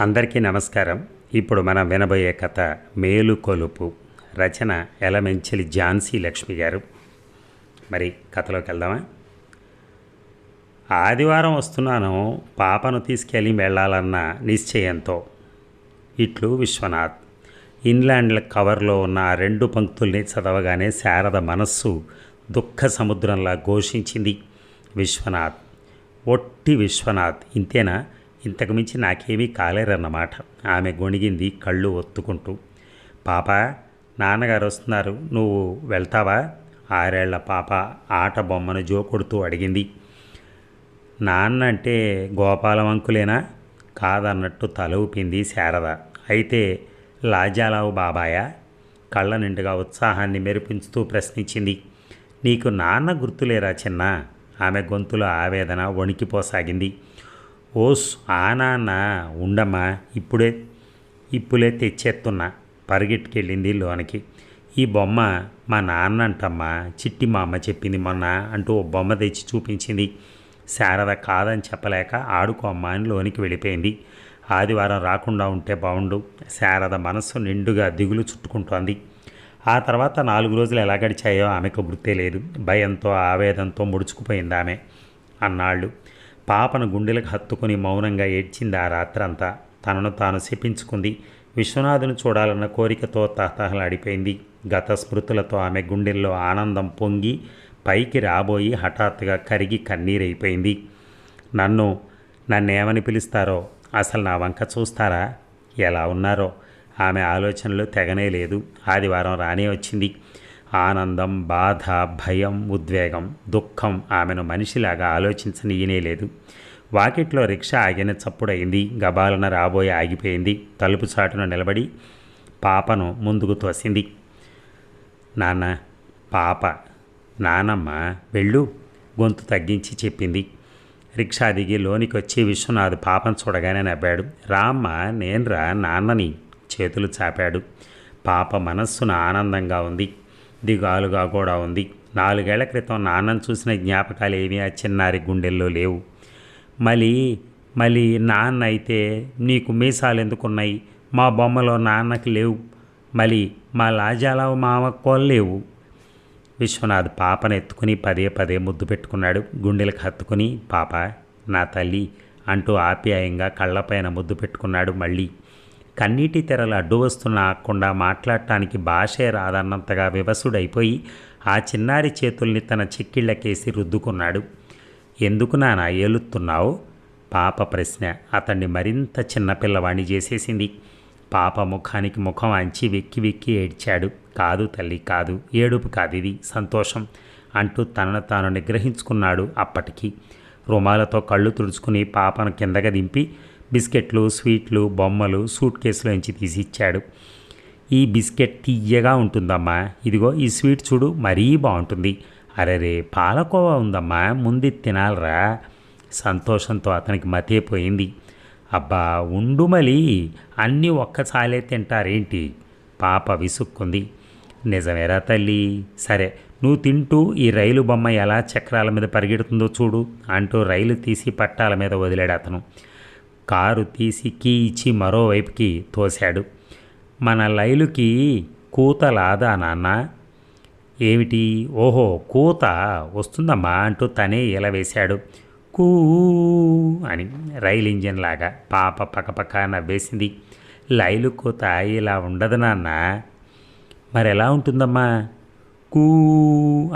అందరికీ నమస్కారం. ఇప్పుడు మనం వినబోయే కథ మేలు కొలుపు రచన ఎలమెంచిలి ఝాన్సీ లక్ష్మి గారు. మరి కథలోకి వెళ్దామా? ఆదివారం వస్తున్నాను పాపను తీసుకెళ్ళి వెళ్ళాలన్న నిశ్చయంతో. ఇట్లు విశ్వనాథ్. ఇన్లాండ్ కవర్లో ఉన్న ఆ రెండు పంక్తుల్ని చదవగానే శారద మనస్సు దుఃఖ సముద్రంలా ఘోషించింది విశ్వనాథ్. ఒట్టి విశ్వనాథ్. ఇంతేనా? ఇంతకుమించి నాకేమీ కాలేరన్నమాట. ఆమె గొణిగింది కళ్ళు ఒత్తుకుంటూ. పాప నాన్నగారు వస్తున్నారు. నువ్వు వెళ్తావా? ఆరేళ్ళ పాప ఆట బొమ్మను జోకొడుతూ అడిగింది. నాన్న అంటే గోపాలం అంకులేనా? కాదన్నట్టు తల ఊపింది శారద. అయితే లాజాలావు బాబాయా? కళ్ళ నిండుగా ఉత్సాహాన్ని మెరిపించుతూ ప్రశ్నించింది. నీకు నాన్న గుర్తులేరా చిన్న? ఆమె గొంతులో ఆవేదన వణికిపోసాగింది. ఓస్ ఆ నాన్న ఉండమ్మా ఇప్పుడే ఇప్పులే తెచ్చేస్తున్నా పరిగెట్టుకెళ్ళింది లోనికి. ఈ బొమ్మ మా నాన్న అంటమ్మా చిట్టి మా అమ్మ చెప్పింది మొన్న అంటూ ఓ బొమ్మ తెచ్చి చూపించింది. శారద కాదని చెప్పలేక ఆడుకోమ్మా అని లోనికి వెళ్ళిపోయింది. ఆదివారం రాకుండా ఉంటే బాగుండు శారద మనస్సు నిండుగా దిగులు చుట్టుకుంటోంది. ఆ తర్వాత నాలుగు రోజులు ఎలా గడిచాయో ఆమెకు గుర్తే లేదు. భయంతో ఆవేదంతో ముడుచుకుపోయింది ఆమె. అన్నాళ్ళు. పాపను గుండెలకు హత్తుకుని మౌనంగా ఏడ్చింది ఆ రాత్రంతా. తనను తాను శపించుకుంది. విశ్వనాథుని చూడాలన్న కోరికతో తహతహలాడిపోయింది. గత స్మృతులతో ఆమె గుండెల్లో ఆనందం పొంగి పైకి రాబోయి హఠాత్తుగా కరిగి కన్నీరైపోయింది. నన్ను నన్నేమని పిలుస్తారో? అసలు నా వంక చూస్తారా? ఎలా ఉన్నారో? ఆమె ఆలోచనలు తెగనే లేదు. ఆదివారం రానే వచ్చింది. ఆనందం బాధ భయం ఉద్వేగం దుఃఖం ఆమెను మనిషిలాగా ఆలోచించనీయనే లేదు. వాకిట్లో రిక్షా ఆగిన చప్పుడైంది గబాలన రాబోయి ఆగిపోయింది. తలుపు చాటున నిలబడి పాపను ముందుకు తోసింది. నాన్న పాప నానమ్మ వెళ్ళు గొంతు తగ్గించి చెప్పింది. రిక్షా దిగి లోనికి వచ్చి విశ్వనాథ్ పాపను చూడగానే నవ్వాడు. రామ్మ నేనురా నాన్నని చేతులు చాపాడు. పాప మనస్సున ఆనందంగా ఉంది. దిగాలుగా కూడా ఉంది. నాలుగేళ్ళ క్రితం నాన్నను చూసిన జ్ఞాపకాలు ఏమీ ఆ చిన్నారి గుండెల్లో లేవు. మళ్ళీ మళ్ళీ నాన్న అయితే నీకు మీసాలు ఎందుకున్నాయి? మా బొమ్మలో నాన్నకి లేవు. మళ్ళీ మా లాజాల మామకు లేవు. విశ్వనాథ్ పాపను ఎత్తుకుని పదే పదే ముద్దు పెట్టుకున్నాడు. గుండెలకు హత్తుకుని పాప నా తల్లి అంటూ ఆప్యాయంగా కళ్ళపైన ముద్దు పెట్టుకున్నాడు మళ్ళీ. కన్నీటి తెరలు అడ్డు వస్తున్న మాట్లాడటానికి భాషే రాదన్నంతగా వివసుడైపోయి ఆ చిన్నారి చేతుల్ని తన చిక్కిళ్ళకేసి రుద్దుకున్నాడు. ఎందుకు నాన్న ఏలుతున్నావు? పాప ప్రశ్న. అతన్ని మరింత చిన్నపిల్లవాణ్ణి చేసేసింది. పాప ముఖానికి ముఖం అంచి వెక్కి వెక్కి ఏడ్చాడు. కాదు తల్లి కాదు. ఏడుపు కాదు ఇది సంతోషం అంటూ తనను తాను నిగ్రహించుకున్నాడు అప్పటికి. రుమాలతో కళ్ళు తుడుచుకుని పాపను కిందగా దింపి బిస్కెట్లు స్వీట్లు బొమ్మలు సూట్ కేసులోంచి తీసి ఇచ్చాడు. ఈ బిస్కెట్ తీయగా ఉంటుందమ్మా. ఇదిగో ఈ స్వీట్ చూడు మరీ బాగుంటుంది. అరెరే పాలకోవా ఉందమ్మా. ముందు తినాలరా. సంతోషంతో అతనికి మతేపోయింది అబ్బా ఉండుమలి అన్నీ ఒక్కసాలే తింటారేంటి? పాప విసుక్కుంది. నిజమేరా తల్లి? సరే నువ్వు తింటూ ఈ రైలు బొమ్మ ఎలా చక్రాల మీద పరిగెడుతుందో చూడు అంటూ రైలు తీసి పట్టాల మీద వదిలాడు అతను. కారు తీసి కీ ఇచ్చి మరోవైపుకి తోశాడు. మన లైలుకి కూత లాదా నాన్న? ఏమిటి? ఓహో కూత వస్తుందమ్మా అంటూ తనే ఇలా వేశాడు. కూ అని రైలు ఇంజిన్ లాగా పాప పక్కపక్క నవ్వేసింది. లైలు కూత ఇలా ఉండదు నాన్న. మరి ఎలా ఉంటుందమ్మా? కూ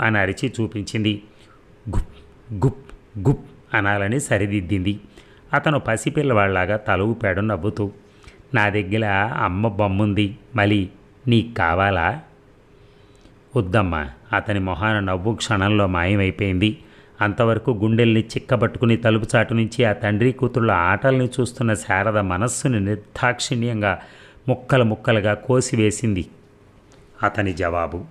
అని అరిచి చూపించింది. గుప్ గుప్ గుప్ అనాలని సరిదిద్దింది. అతను పసిపిల్లవాళ్ళలాగా తల ఊపాడు నవ్వుతూ నా దగ్గర అమ్మ బొమ్ముంది మళ్ళీ నీకు కావాలా? వద్దమ్మా అతని మొహాన నవ్వు క్షణంలో మాయమైపోయింది. అంతవరకు గుండెల్ని చిక్కబట్టుకుని తలుపు చాటు నుంచి ఆ తండ్రి కూతుళ్ళ ఆటల్ని చూస్తున్న శారద మనస్సుని నిర్దాక్షిణ్యంగా ముక్కలు ముక్కలుగా కోసివేసింది. అతని జవాబు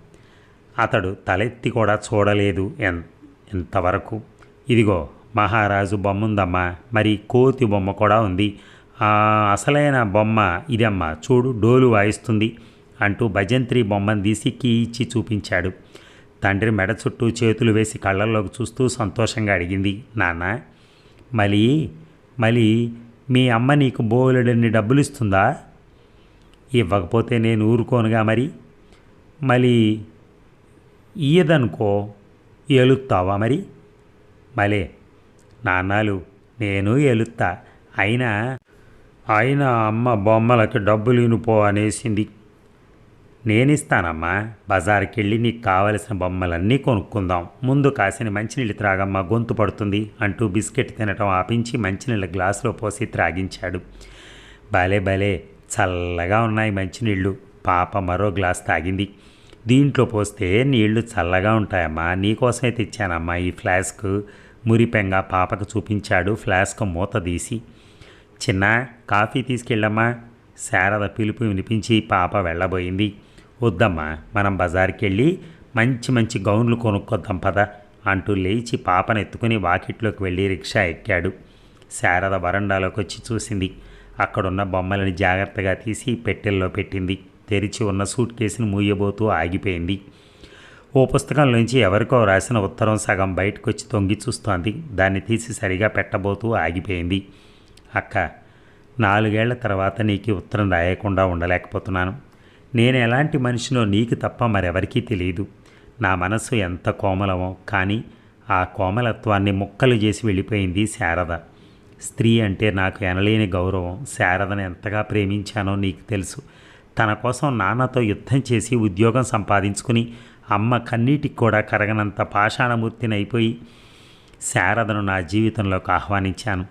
అతడు తలెత్తి కూడా చూడలేదు ఎన్ ఎంతవరకు ఇదిగో మహారాజు బొమ్మ ఉందమ్మా మరి కోతి బొమ్మ కూడా ఉంది. అసలైన బొమ్మ ఇదమ్మా. చూడు డోలు వాయిస్తుంది అంటూ భజంత్రి బొమ్మను తీసి కీ ఇచ్చి చూపించాడు. తండ్రి మెడ చుట్టూ చేతులు వేసి కళ్ళల్లోకి చూస్తూ సంతోషంగా అడిగింది నాన్న మళ్ళీ మళ్ళీ మీ అమ్మ నీకు బోలెడన్ని డబ్బులు ఇస్తుందా ఇవ్వకపోతే నేను ఊరుకోనుగా మరి. మళ్ళీ ఇయ్యదనుకో ఎలుస్తావా మరి? మలే నాన్నాలు నేను ఎలుత్తా అయినా అయినా అమ్మ బొమ్మలకి డబ్బులు ఇనుపో అనేసింది. నేనిస్తానమ్మా బజార్కెళ్ళి నీకు కావలసిన బొమ్మలన్నీ కొనుక్కుందాం. ముందు కాసిన మంచినీళ్ళు త్రాగమ్మా గొంతు పడుతుంది అంటూ బిస్కెట్ తినటం ఆపించి మంచినీళ్ళ గ్లాసులో పోసి త్రాగించాడు. భలే భలే చల్లగా ఉన్నాయి మంచినీళ్ళు. పాప మరో గ్లాస్ తాగింది. దీంట్లో పోస్తే నీళ్ళు చల్లగా ఉంటాయమ్మా నీకోసమే తెచ్చానమ్మా ఈ ఫ్లాస్క్. మురిపెంగ పాపకు చూపించాడు ఫ్లాస్క్ మూత తీసి. చిన్న కాఫీ తీసుకెళ్ళమ్మా. శారద పిలుపు వినిపించి పాప వెళ్ళబోయింది. వద్దమ్మా మనం బజార్కి వెళ్ళి మంచి మంచి గౌన్లు కొనుక్కొద్దాం పద అంటూ లేచి పాపను ఎత్తుకుని వాకిట్లోకి వెళ్ళి రిక్షా ఎక్కాడు. శారద వరండాలోకి వచ్చి చూసింది. అక్కడున్న బొమ్మలని జాగ్రత్తగా తీసి పెట్టెల్లో పెట్టింది. తెరిచి ఉన్న సూట్ కేసును మూయబోతూ ఆగిపోయింది. ఓ పుస్తకంలోంచి ఎవరికో రాసిన ఉత్తరం సగం బయటకు వచ్చి తొంగి చూస్తోంది. దాన్ని తీసి సరిగా పెట్టబోతూ ఆగిపోయింది. అక్క నాలుగేళ్ళ తర్వాత నీకు ఉత్తరం రాయకుండా ఉండలేకపోతున్నాను. నేను ఎలాంటి మనిషినో నీకు తప్ప మరెవరికీ తెలియదు నా మనసు ఎంత కోమలమో కానీ ఆ కోమలత్వాన్ని ముక్కలు చేసి వెళ్ళిపోయింది శారద. స్త్రీ అంటే నాకు ఎనలేని గౌరవం. శారదను ఎంతగా ప్రేమించానో నీకు తెలుసు. తన కోసం నాన్నతో యుద్ధం చేసి ఉద్యోగం సంపాదించుకుని అమ్మ కన్నీటికి కూడా కరగనంత పాషాణమూర్తిని అయిపోయి శారదను నా జీవితంలోకి ఆహ్వానించాను.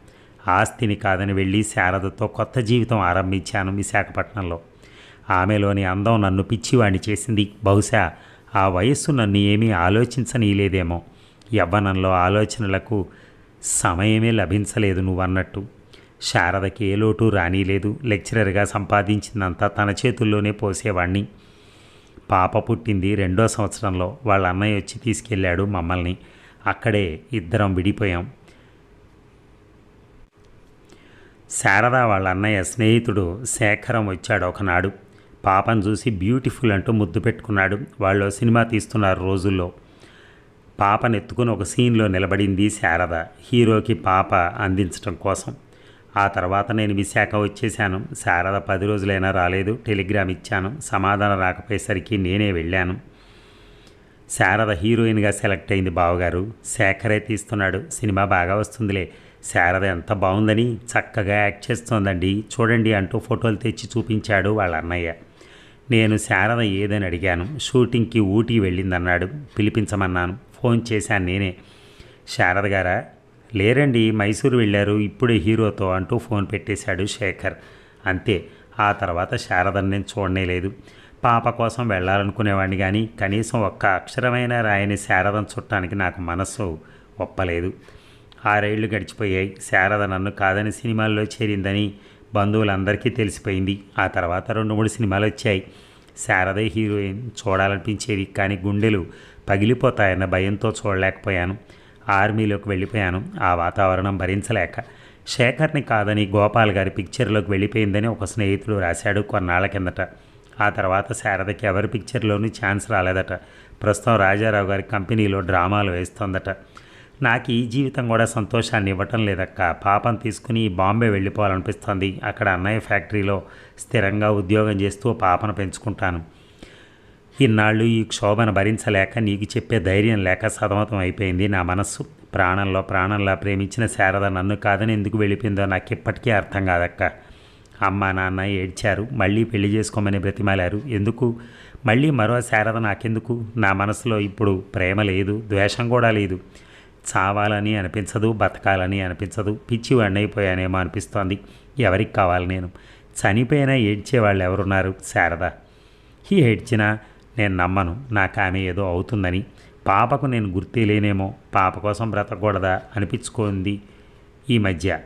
ఆస్తిని కాదని వెళ్ళి శారదతో కొత్త జీవితం ఆరంభించాను విశాఖపట్నంలో. ఆమెలోని అందం నన్ను పిచ్చివాణ్ణి చేసింది. బహుశా ఆ వయస్సు నన్ను ఏమీ ఆలోచించనీయలేదేమో. యవ్వనంలో ఆలోచనలకు సమయమే లభించలేదు నువ్వన్నట్టు. శారదకి ఏ లోటు రానీలేదు. లెక్చరర్గా సంపాదించిందంతా తన చేతుల్లోనే పోసేవాణ్ణి. పాప పుట్టింది రెండో సంవత్సరంలో. వాళ్ళ అన్నయ్య వచ్చి తీసుకెళ్ళాడు మమ్మల్ని. అక్కడే ఇద్దరం విడిపోయాం. శారద వాళ్ళ అన్నయ్య స్నేహితుడు శేఖరం వచ్చాడు ఒకనాడు. పాపను చూసి బ్యూటిఫుల్ అంటూ ముద్దు పెట్టుకున్నాడు. వాళ్ళు సినిమా తీస్తున్నారు రోజుల్లో. పాపను ఎత్తుకుని ఒక సీన్లో నిలబడింది శారద. హీరోకి పాప అందించడం కోసం. ఆ తర్వాత నేను విశాఖ వచ్చేసాను శారద పది రోజులైనా రాలేదు. టెలిగ్రామ్ ఇచ్చాను. సమాధానం రాకపోయేసరికి నేనే వెళ్ళాను. శారద హీరోయిన్గా సెలెక్ట్ అయింది బావగారు. శేఖరే తీస్తున్నాడు. సినిమా బాగా వస్తుందిలే. శారద ఎంత బాగుందని చక్కగా యాక్ట్ చేస్తోందండి. చూడండి అంటూ ఫోటోలు తెచ్చి చూపించాడు వాళ్ళ అన్నయ్య. నేను శారద ఏదని అడిగాను. షూటింగ్కి ఊటీ వెళ్ళిందన్నాడు. పిలిపించమన్నాను. ఫోన్ చేశాను నేనే. శారద గారా లేరండి మైసూరు వెళ్ళారు ఇప్పుడే హీరోతో అంటూ ఫోన్ పెట్టేశాడు శేఖర్. అంతే ఆ తర్వాత శారదను నేను చూడనే లేదు. పాప కోసం వెళ్ళాలనుకునేవాడిని కానీ కనీసం ఒక్క అక్షరమైన రాయని శారదను చుట్టానికి నాకు మనస్సు ఒప్పలేదు. ఆరేళ్ళు గడిచిపోయాయి. శారద నన్ను కాదని సినిమాల్లో చేరిందని బంధువులందరికీ తెలిసిపోయింది. ఆ తర్వాత రెండు మూడు సినిమాలు వచ్చాయి. శారదే హీరోయిన్ చూడాలనిపించేది కానీ గుండెలు పగిలిపోతాయన్న భయంతో చూడలేకపోయాను. ఆర్మీలోకి వెళ్ళిపోయాను. ఆ వాతావరణం భరించలేక. శేఖర్ని కాదని గోపాల్ గారి పిక్చర్లోకి వెళ్ళిపోయిందని ఒక స్నేహితుడు రాశాడు కొన్నాళ్ళ కిందట. ఆ తర్వాత శారదకి ఎవరి పిక్చర్లోనూ ఛాన్స్ రాలేదట. ప్రస్తుతం రాజారావు గారి కంపెనీలో డ్రామాలు వేస్తోందట. నాకు ఈ జీవితం కూడా సంతోషాన్ని ఇవ్వటం లేదక్క. పాపం తీసుకుని బాంబే వెళ్ళిపోవాలనిపిస్తుంది. అక్కడ అన్నయ్య ఫ్యాక్టరీలో స్థిరంగా ఉద్యోగం చేస్తూ పాపను పెంచుకుంటాను. ఇన్నాళ్ళు ఈ క్షోభను భరించలేక నీకు చెప్పే ధైర్యం లేక సతమతం అయిపోయింది నా మనస్సు. ప్రాణంలో ప్రాణంలా ప్రేమించిన శారద నన్ను కాదని ఎందుకు వెళ్ళిపోయిందో నాకు ఇప్పటికీ అర్థం కాదక్క. అమ్మ నాన్న ఏడ్చారు. మళ్ళీ పెళ్ళి చేసుకోమని బ్రతిమాలారు. ఎందుకు? మళ్ళీ మరో శారద నాకెందుకు? నా మనసులో ఇప్పుడు ప్రేమ లేదు ద్వేషం కూడా లేదు. చావాలని అనిపించదు బతకాలని అనిపించదు. పిచ్చి అయిపోయానేమో అనిపిస్తోంది. ఎవరికి కావాలి నేను? చనిపోయినా ఏడ్చేవాళ్ళు ఎవరున్నారు శారద. ఈ ఏడ్చినా నేను నమ్మను. నాకు ఆమె ఏదో అవుతుందని. పాపకు నేను గుర్తిలేనేమో పాప కోసం బ్రతకూడదా? అనిపించుకుంది ఈ మధ్య.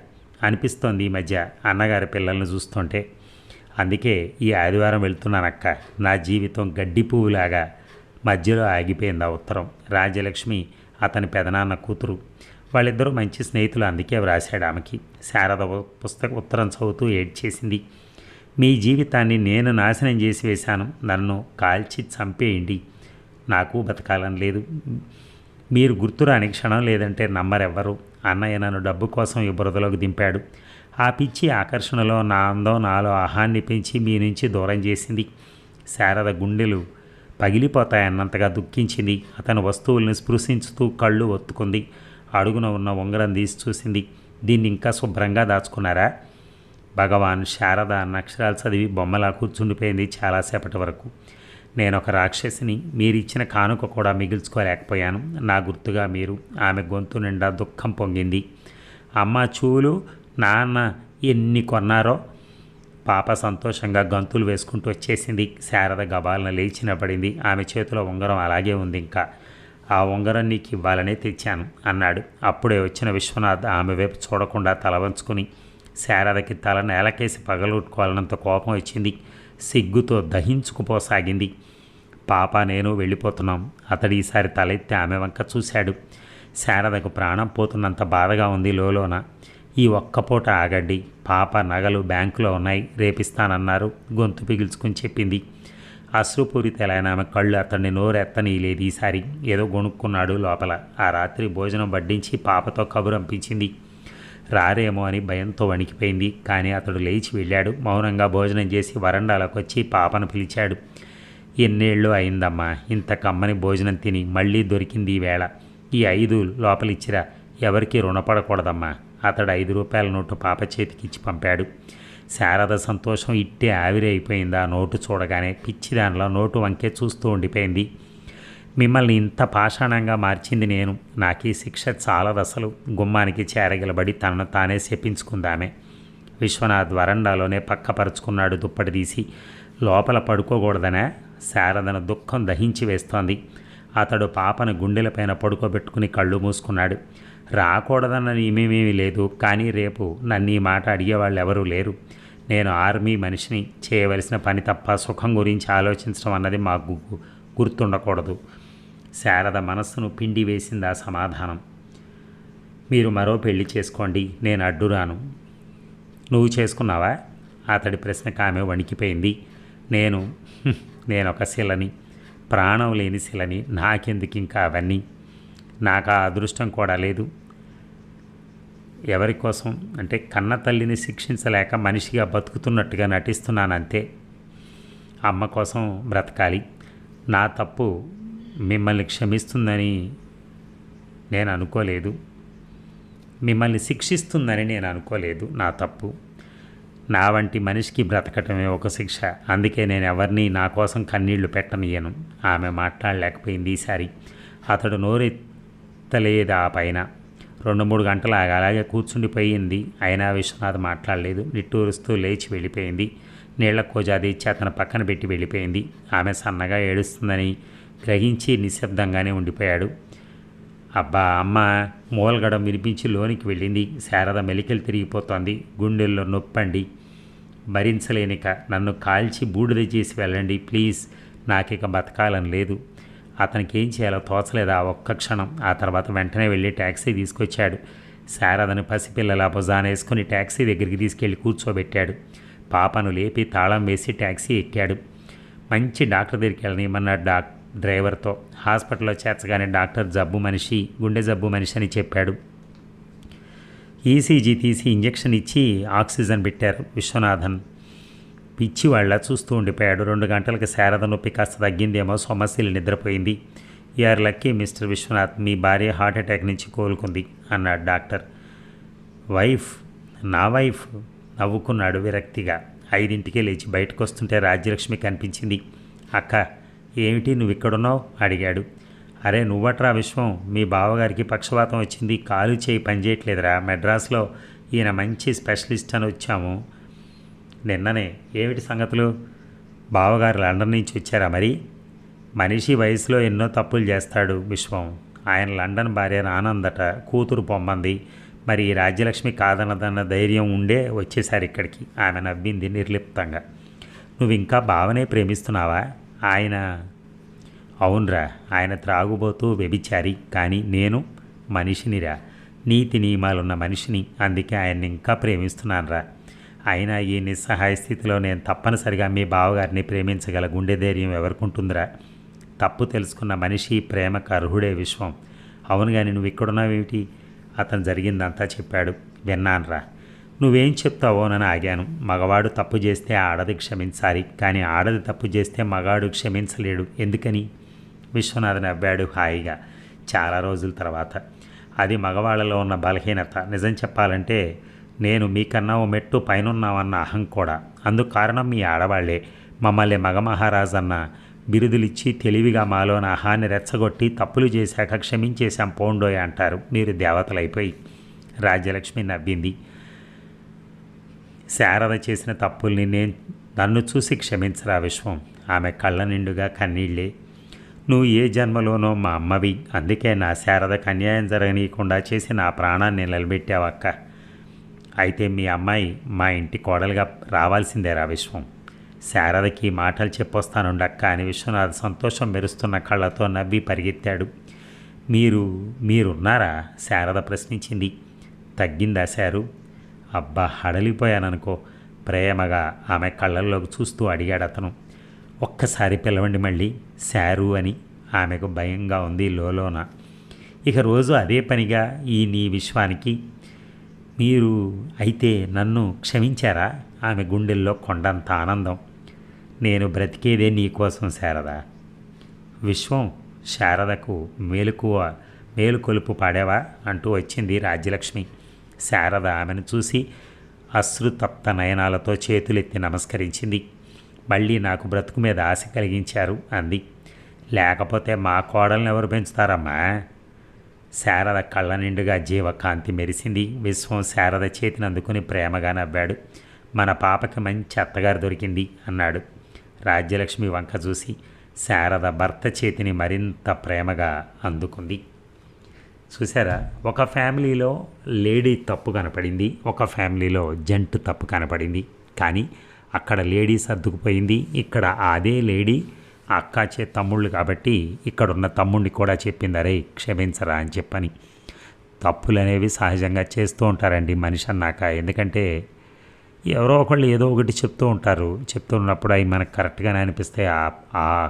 అనిపిస్తోంది ఈ మధ్య అన్నగారి పిల్లల్ని చూస్తుంటే. అందుకే ఈ ఆదివారం వెళ్తున్నానక్క. నా జీవితం గడ్డి పువ్వులాగా మధ్యలో ఆగిపోయింది ఆ ఉత్తరం. రాజ్యలక్ష్మి అతని పెదనాన్న కూతురు. వాళ్ళిద్దరూ మంచి స్నేహితులు అందుకే వ్రాశాడు ఆమెకి. శారద పుస్తక ఉత్తరం చదువుతూ ఏడ్ చేసింది మీ జీవితాన్ని నేను నాశనం చేసి వేశాను నన్ను కాల్చి చంపేయండి. నాకు బతకాలని లేదు. మీరు గుర్తురాని క్షణం లేదంటే నమ్మరెవ్వరు. అన్నయ్య నన్ను డబ్బు కోసం ఈ బురదలోకి దింపాడు. ఆ పిచ్చి ఆకర్షణలో నా అందం నాలో ఆహాన్ని పెంచి మీ నుంచి దూరం చేసింది. శారద గుండెలు పగిలిపోతాయన్నంతగా దుఃఖించింది. అతని వస్తువుల్ని స్పృశించుతూ కళ్ళు ఒత్తుకుంది. అడుగున ఉన్న ఉంగరం తీసి చూసింది. దీన్ని ఇంకా శుభ్రంగా దాచుకున్నారా? భగవాన్ శారద నక్షరాలు చదివి బొమ్మలా కూర్చుండిపోయింది చాలాసేపటి వరకు. నేను ఒక రాక్షసిని మీరిచ్చిన కానుక కూడా మిగిల్చుకోలేకపోయాను. నా గుర్తుగా మీరు ఆమె గొంతు నిండా దుఃఖం పొంగింది. అమ్మ చూలు నాన్న ఎన్ని కొన్నారో? పాప సంతోషంగా గంతులు వేసుకుంటూ వచ్చేసింది. శారద గబాలను లేచి నిలబడింది. ఆమె చేతిలో ఉంగరం అలాగే ఉంది ఇంకా. ఆ ఉంగరం నీకు ఇవ్వాలనే తెచ్చాను అన్నాడు. అప్పుడే వచ్చిన విశ్వనాథ్ ఆమె వైపు చూడకుండా తల వంచుకుని శారదకి తల నేలకేసి పగలగొట్టుకోవాలన్నంత కోపం వచ్చింది. సిగ్గుతో దహించుకుపోసాగింది. పాప నేను వెళ్ళిపోతున్నాం. అతడు ఈసారి తలెత్తి ఆమె వంక చూశాడు. శారదకు ప్రాణం పోతున్నంత బాధగా ఉంది లోలోన. ఈ ఒక్కపూట ఆగడ్డి పాప నగలు బ్యాంకులో ఉన్నాయి. రేపిస్తానన్నారు. గొంతు పిగిల్చుకుని చెప్పింది. అశ్రుపూరితలైన ఆమె కళ్ళు అతన్ని నోరెత్తనీయలేదు. ఈసారి ఏదో గొణుక్కున్నాడు లోపల. ఆ రాత్రి భోజనం వడ్డించి పాపతో కబురంపించింది. రారేమో అని భయంతో వణికిపోయింది. కానీ అతడు లేచి వెళ్ళాడు. మౌనంగా భోజనం చేసి వరండాలకు వచ్చి పాపను పిలిచాడు. ఎన్నేళ్ళు అయిందమ్మా ఇంత కమ్మని భోజనం తిని మళ్ళీ దొరికింది ఈ వేళ. ఈ ఐదు లోపలిచ్చిరా ఎవరికీ రుణపడకూడదమ్మా. అతడు ఐదు రూపాయల నోటు పాప చేతికి ఇచ్చి పంపాడు. శారద సంతోషం ఇట్టే ఆవిరి ఆ నోటు చూడగానే పిచ్చిదానిలో నోటు వంకే చూస్తూ ఉండిపోయింది. మిమ్మల్ని ఇంత పాషాణంగా మార్చింది నేను. నాకు ఈ శిక్ష చాలదు అసలు. గుమ్మానికి చేరగలబడి తనను తానే శపించుకుందామే. విశ్వనాథ్ వరండాలోనే పక్కపరుచుకున్నాడు దుప్పటి తీసి. లోపల పడుకోకూడదనే? శారదను దుఃఖం దహించి వేస్తోంది. అతడు పాపను గుండెలపైన పడుకోబెట్టుకుని కళ్ళు మూసుకున్నాడు. రాకూడదన్న నియమేమీ లేదు. కానీ రేపు నన్ను ఈ మాట అడిగేవాళ్ళు ఎవరూ లేరు. నేను ఆర్మీ మనిషిని. చేయవలసిన పని తప్ప సుఖం గురించి ఆలోచించడం అన్నది మాకు గుర్తుండకూడదు. శారద మనస్సును పిండి వేసింది ఆ సమాధానం. మీరు మరో పెళ్ళి చేసుకోండి నేను అడ్డురాను. నువ్వు చేసుకున్నావా? అతడి ప్రశ్నకు ఆమె వణికిపోయింది. నేను నేనొక నేను ఒక శిలని. ప్రాణం లేని శిలని నాకెందుకు ఇంకా అవన్నీ? నాకు ఆ అదృష్టం కూడా లేదు. ఎవరి కోసం? అంటే కన్న తల్లిని శిక్షించలేక మనిషిగా బతుకుతున్నట్టుగా నటిస్తున్నాను అంతే అమ్మ కోసం బ్రతకాలి. నా తప్పు మిమ్మల్ని క్షమిస్తుందని నేను అనుకోలేదు. మిమ్మల్ని శిక్షిస్తుందని నేను అనుకోలేదు. నా తప్పు. నా వంటి మనిషికి బ్రతకటమే ఒక శిక్ష. అందుకే నేను ఎవరిని నా కోసం కన్నీళ్ళు పెట్టనియను. ఆమె మాట్లాడలేకపోయింది ఈసారి. అతడు నోరెత్తలేదు ఆ పైన. రెండు మూడు గంటలు ఆగి అలాగే కూర్చుండిపోయింది. అయినా విశ్వనాథ్ మాట్లాడలేదు. నిట్టూరుస్తూ లేచి వెళ్ళిపోయింది. నీళ్ళ కోజాది ఇచ్చి అతను పక్కన పెట్టి వెళ్ళిపోయింది. ఆమె సన్నగా ఏడుస్తుందని గ్రహించి నిశ్శబ్దంగానే ఉండిపోయాడు. అబ్బా అమ్మ మూలగడం వినిపించి లోనికి వెళ్ళింది. శారద మెలికలు తిరిగిపోతోంది. గుండెల్లో నొప్పండి. భరించలేనిక నన్ను కాల్చి బూడిద చేసి వెళ్ళండి. ప్లీజ్ నాకిక బతకాలని లేదు. అతనికి ఏం చేయాలో తోచలేదు ఆ ఒక్క క్షణం. ఆ తర్వాత వెంటనే వెళ్ళి ట్యాక్సీ తీసుకొచ్చాడు. శారదని పసిపిల్లల భుజాన వేసుకుని ట్యాక్సీ దగ్గరికి తీసుకెళ్ళి కూర్చోబెట్టాడు. పాపను లేపి తాళం వేసి ట్యాక్సీ ఎక్కాడు. మంచి డాక్టర్ దగ్గరికి వెళ్ళనియమన్నాడు డాక్ డ్రైవర్తో. హాస్పిటల్లో చేర్చగానే డాక్టర్ జబ్బు మనిషి గుండె జబ్బు మనిషి అని చెప్పాడు. ఈసీజీ తీసి ఇంజెక్షన్ ఇచ్చి ఆక్సిజన్ పెట్టారు విశ్వనాథన్. పిచ్చి వాళ్ళ చూస్తూ ఉండిపోయాడు. రెండు గంటలకు శారద నొప్పి కాస్త తగ్గిందేమో సొమస్యలు నిద్రపోయింది. ఆర్ లక్కీ మిస్టర్ విశ్వనాథ్ మీ భార్య హార్ట్ అటాక్ నుంచి కోలుకుంది అన్నాడు డాక్టర్. వైఫ్ నా వైఫ్ నవ్వుకున్నాడు విరక్తిగా. ఐదింటికే లేచి బయటకు వస్తుంటే రాజ్యలక్ష్మి కనిపించింది. అక్క ఏమిటి నువ్వు ఇక్కడున్నావు అడిగాడు. అరే నువ్వట్రా విశ్వం మీ బావగారికి పక్షవాతం వచ్చింది కాలు చేయి పనిచేయట్లేదురా మెడ్రాస్లో ఈయన మంచి స్పెషలిస్ట్ అని వచ్చాము. నిన్ననే ఏమిటి సంగతులు? బావగారు లండన్ నుంచి వచ్చారా మరి? మనిషి వయసులో ఎన్నో తప్పులు చేస్తాడు విశ్వం. ఆయన లండన్ భార్య ఆనందట కూతురు పొమ్మంది మరి రాజ్యలక్ష్మి కాదన్నదన్న ధైర్యం ఉండే వచ్చేసారు ఇక్కడికి ఆమె నవ్వింది నిర్లిప్తంగా. నువ్వు ఇంకా బావనే ప్రేమిస్తున్నావా? ఆయన. అవునరా ఆయన త్రాగుబోతూ వ్యభిచారి కానీ నేను మనిషినిరా. నీతి నియమాలున్న మనిషిని అందుకే ఆయన్ని ఇంకా ప్రేమిస్తున్నానురా. అయినా ఈ నిస్సహాయ స్థితిలో నేను తప్పనిసరిగా మీ బావగారిని ప్రేమించగల గుండె ధైర్యం ఎవరికుంటుందిరా? తప్పు తెలుసుకున్న మనిషి ప్రేమకు అర్హుడే విశ్వం. అవును కానీ నువ్వు ఇక్కడున్నావేమిటి అతను జరిగిందంతా చెప్పాడు. విన్నానురా. నువ్వేం చెప్తావోనని ఆగాను మగవాడు తప్పు చేస్తే ఆడది క్షమించాలి కానీ ఆడది తప్పు చేస్తే మగాడు క్షమించలేడు. ఎందుకని? విశ్వనాథ్ నవ్వాడు హాయిగా. చాలా రోజుల తర్వాత. అది మగవాళ్ళలో ఉన్న బలహీనత. నిజం చెప్పాలంటే నేను మీకన్నా ఓ మెట్టు పైనున్నామన్న అహం కూడా. అందుకు కారణం మీ ఆడవాళ్ళే. మమ్మల్ని మగమహారాజ్ అన్న బిరుదులిచ్చి తెలివిగా మాలో అహాన్ని రెచ్చగొట్టి తప్పులు చేశాక క్షమించేశాం పోండోయ్ అంటారు. మీరు దేవతలైపోయి. రాజ్యలక్ష్మి నవ్వింది. శారద చేసిన తప్పుల్ని నేను నన్ను చూసి క్షమించరా విశ్వం. ఆమె కళ్ళ నిండుగా కన్నీళ్ళే. నువ్వు ఏ జన్మలోనో మా అమ్మవి. అందుకే నా శారదకు అన్యాయం జరగనీయకుండా చేసి నా ప్రాణాన్ని నిలబెట్టావక్క అయితే మీ అమ్మాయి మా ఇంటి కోడలుగా రావాల్సిందేరా విశ్వం. శారదకి మాటలు చెప్పొస్తానుండక్క అని విశ్వనాథ్ సంతోషం మెరుస్తున్న కళ్ళతో నవ్వి పరిగెత్తాడు. మీరు మీరున్నారా? శారద ప్రశ్నించింది. తగ్గిందా శారు? అబ్బా హడలిపోయాననుకో. ప్రేమగా ఆమె కళ్ళల్లోకి చూస్తూ అడిగాడు అతను ఒక్కసారి పిలవండి మళ్ళీ శారు అని ఆమెకు భయంగా ఉంది లోలోన. ఇక రోజు అదే పనిగా ఈ నీ విశ్వానికి. మీరు అయితే నన్ను క్షమించారా? ఆమె గుండెల్లో కొండంత ఆనందం. నేను బ్రతికేదే నీకోసం శారద. విశ్వం శారదకు మేలుకువ మేలుకొలుపు పాడావా? అంటూ వచ్చింది రాజ్యలక్ష్మి. శారద ఆమెను చూసి అశ్రుతప్త నయనాలతో చేతులెత్తి నమస్కరించింది. మళ్ళీ నాకు బ్రతుకు మీద ఆశ కలిగించారు అంది. లేకపోతే మా కోడల్ని ఎవరు పెంచుతారమ్మా? శారద కళ్ళ నిండుగా జీవకాంతి మెరిసింది. విశ్వం శారద చేతిని అందుకుని ప్రేమగా నవ్వాడు. మన పాపకి మంచి అత్తగారు దొరికింది అన్నాడు. రాజ్యలక్ష్మి వంక చూసి శారద భర్త చేతిని మరింత ప్రేమగా అందుకుంది. చూసారా? ఒక ఫ్యామిలీలో లేడీ తప్పు కనపడింది ఒక ఫ్యామిలీలో జంట్ తప్పు కనపడింది. కానీ అక్కడ లేడీ సర్దుకుపోయింది ఇక్కడ అదే లేడీ అక్క చే తమ్ముళ్ళు కాబట్టి ఇక్కడున్న తమ్ముడిని కూడా చెప్పింది అరే క్షమించరా అని చెప్పని. తప్పులు అనేవి సహజంగా చేస్తూ ఉంటారండి మనిషి అన్నాక. ఎందుకంటే ఎవరో ఒకళ్ళు ఏదో ఒకటి చెప్తూ ఉంటారు. చెప్తున్నప్పుడు అవి మనకు కరెక్ట్గానే అనిపిస్తాయి. ఆ ఆ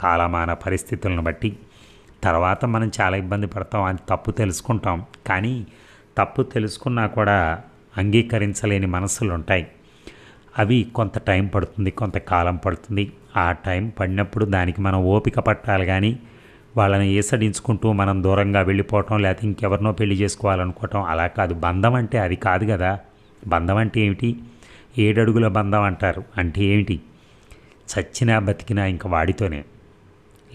కాలమాన పరిస్థితులను బట్టి తర్వాత మనం చాలా ఇబ్బంది పడతాం అది తప్పు తెలుసుకుంటాం. కానీ తప్పు తెలుసుకున్నా కూడా అంగీకరించలేని మనస్సులు ఉంటాయి. అవి కొంత టైం పడుతుంది కొంతకాలం పడుతుంది. ఆ టైం పడినప్పుడు దానికి మనం ఓపిక పట్టాలి కానీ వాళ్ళని ఏసడించుకుంటూ మనం దూరంగా వెళ్ళిపోవటం లేకపోతే ఇంకెవరినో పెళ్ళి చేసుకోవాలనుకోవటం అలా కాదు. బంధం అంటే అది కాదు కదా. బంధం అంటే ఏమిటి? ఏడడుగుల బంధం అంటారు. అంటే ఏమిటి? చచ్చినా బతికినా ఇంక వాడితోనే.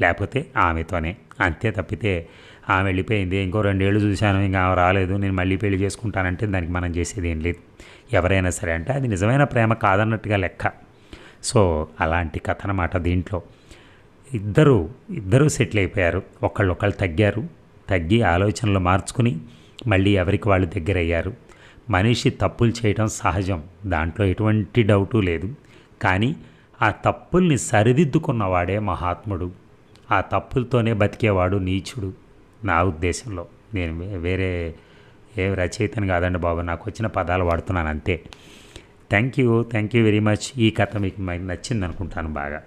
లేకపోతే ఆమెతోనే. అంతే తప్పితే ఆమె వెళ్ళిపోయింది. ఇంకో రెండేళ్ళు చూశాను ఇంకా ఆమె రాలేదు. నేను మళ్ళీ పెళ్ళి చేసుకుంటానంటే దానికి మనం చేసేది ఏం లేదు. ఎవరైనా సరే అంటే అది నిజమైన ప్రేమ కాదన్నట్టుగా లెక్క. సో అలాంటి కథ అన్నమాట దీంట్లో. ఇద్దరు ఇద్దరూ సెటిల్ అయిపోయారు. ఒకళ్ళు ఒకళ్ళు తగ్గారు. తగ్గి ఆలోచనలు మార్చుకుని మళ్ళీ ఎవరికి వాళ్ళు దగ్గర అయ్యారు మనిషి తప్పులు చేయడం సహజం. దాంట్లో ఎటువంటి డౌటు లేదు. కానీ ఆ తప్పుల్ని సరిదిద్దుకున్నవాడే మహాత్ముడు. ఆ తప్పులతోనే బతికేవాడు నీచుడు నా ఉద్దేశంలో. నేను వేరే ఏ రచయితను కాదండి బాబు నాకు వచ్చిన పదాలు వాడుతున్నాను అంతే. Thank you thank you very much. ఈ కథ మీకు నచ్చింది అనుకుంటాను బాగా.